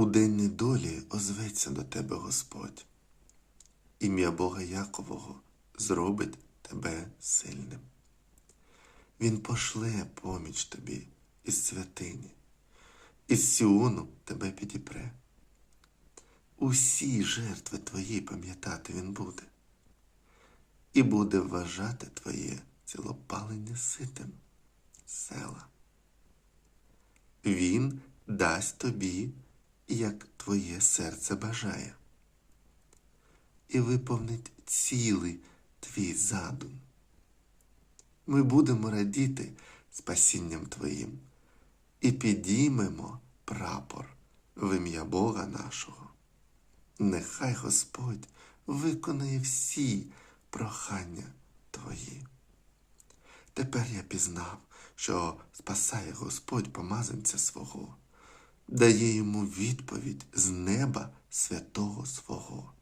У день недолі озветься до тебе Господь. Ім'я Бога Якового зробить тебе сильним. Він пошле поміч тобі із святині, із Сіону тебе підіпре. Усі жертви твої пам'ятати він буде, і буде вважати твоє цілопалення ситим села. Він дасть тобі, як твоє серце бажає, і виповнить цілий твій задум. Ми будемо радіти спасінням Твоїм і підіймемо прапор в ім'я Бога нашого. Нехай Господь виконає всі прохання Твої. Тепер я пізнав, що спасає Господь помазанця свого, дає йому відповідь з неба святого свого,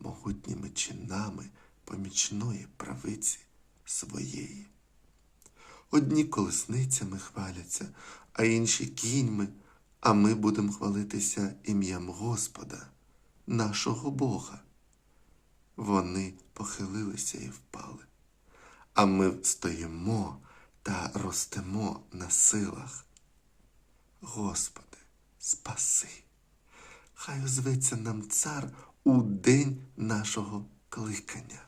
могутніми чинами помічної правиці своєї. Одні колесницями хваляться, а інші кіньми, а ми будемо хвалитися ім'ям Господа, нашого Бога. Вони похилилися і впали, а ми стоїмо та ростемо на силах. Господи, спаси! Хай озветься нам цар у день нашого кликання.